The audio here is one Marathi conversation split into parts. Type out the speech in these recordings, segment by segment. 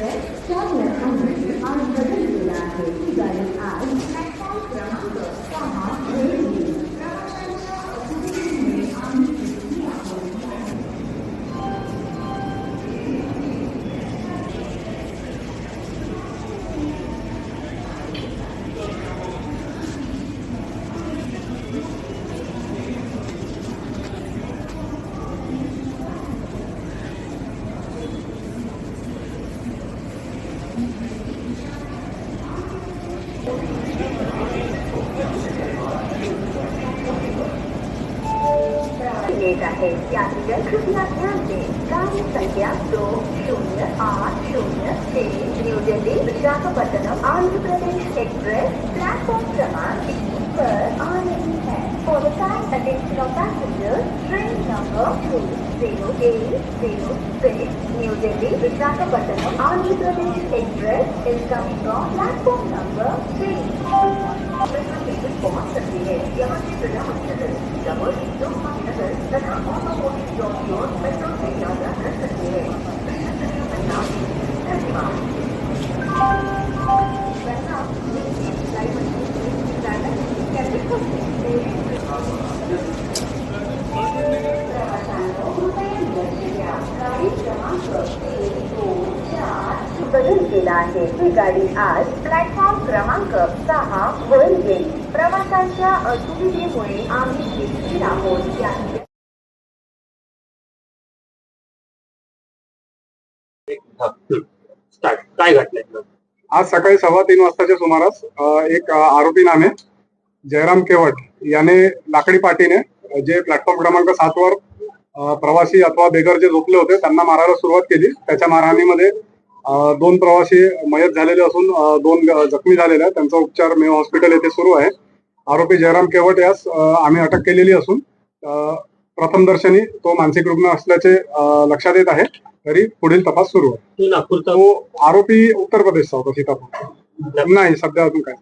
Okay. येत आहे त्यानंतर कृपया ध्यान दें गाड़ी संख्या दो शून्य आठ शून्य छह New Delhi Visakhapatnam Andhra Pradesh express platform क्रमांक तीन पर आ रही है For the kind attention of passengers, train number two zero eight zero six New Delhi Visakhapatnam Andhra Pradesh Express is coming on बदल केला आहे. ही गाडी आज प्लॅटफॉर्म क्रमांक सहा वर येईल. प्रवासांच्या असुविधेमुळे आम्ही दिसतील आहोत. काय घडलंय? आज सकाळी सव्वा तीन वाजताच्या सुमारास एक आरोपी नामे जयराम केवट याने लाकडी पाटीने जे प्लॅटफॉर्म क्रमांक सात वर प्रवासी अथवा बेगर जे झोपले होते त्यांना मारायला सुरुवात केली. त्याच्या मारहाणीमध्ये दोन प्रवासी मयत झालेले असून दोन जखमी झालेले आहेत. त्यांचा उपचार मेव हॉस्पिटल येथे सुरू आहे. आरोपी जयराम केवट यास आम्ही अटक केलेली असून अ, प्रथम दर्शनी तो मानसिक रुग्ण असल्याचे लक्षात येत आहे. तरी पुढील तपास सुरू आहे. तू आरोपी उत्तर प्रदेशचा होता सीतापूर. नाही सध्या अजून काय.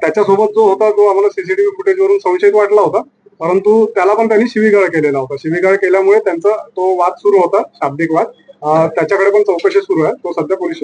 त्याच्यासोबत जो होता तो आम्हाला सीसीटीव्ही फुटेज वरून संशयित वाटला होता. परंतु त्याला पण त्यांनी शिवीगाळ केलेला होता. शिवीगाळ केल्यामुळे त्यांचा तो वाद सुरू होता शाब्दिक वाद. त्याच्याकडे पण चौकशी सुरू आहे. तो सध्या पोलीस